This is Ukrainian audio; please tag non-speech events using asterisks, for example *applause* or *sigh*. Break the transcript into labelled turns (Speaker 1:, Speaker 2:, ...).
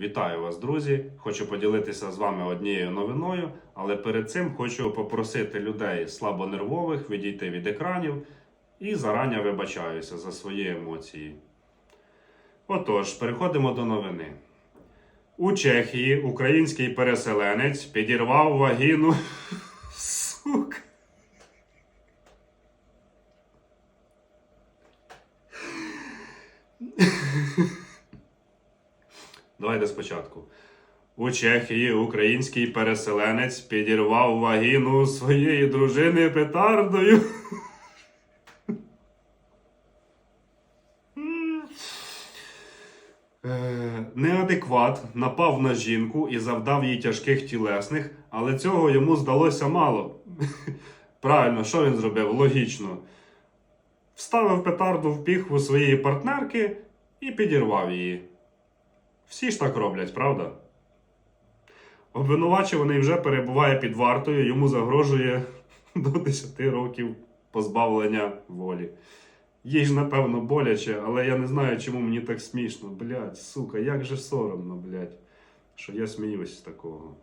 Speaker 1: Вітаю вас, друзі! Хочу поділитися з вами однією новиною, але перед цим хочу попросити людей слабонервових відійти від екранів і зарані вибачаюся за свої емоції. Отож, переходимо до новини. У Чехії український переселенець підірвав вагіну. *laughs* Сука. *laughs* Давайте спочатку. У Чехії український переселенець підірвав вагіну своєї дружини петардою. Е, Неадекват напав на жінку і завдав їй тяжких тілесних, але цього йому здалося мало. Правильно, що він зробив? Логічно. Вставив петарду в піхву своєї партнерки і підірвав її. Всі ж так роблять, правда? Обвинувачуваний вже перебуває під вартою, йому загрожує *laughs* до 10 років позбавлення волі. Їй ж, напевно, боляче, але я не знаю, чому мені так смішно. Блять, сука, як же соромно, блять, що я сміюсь з такого.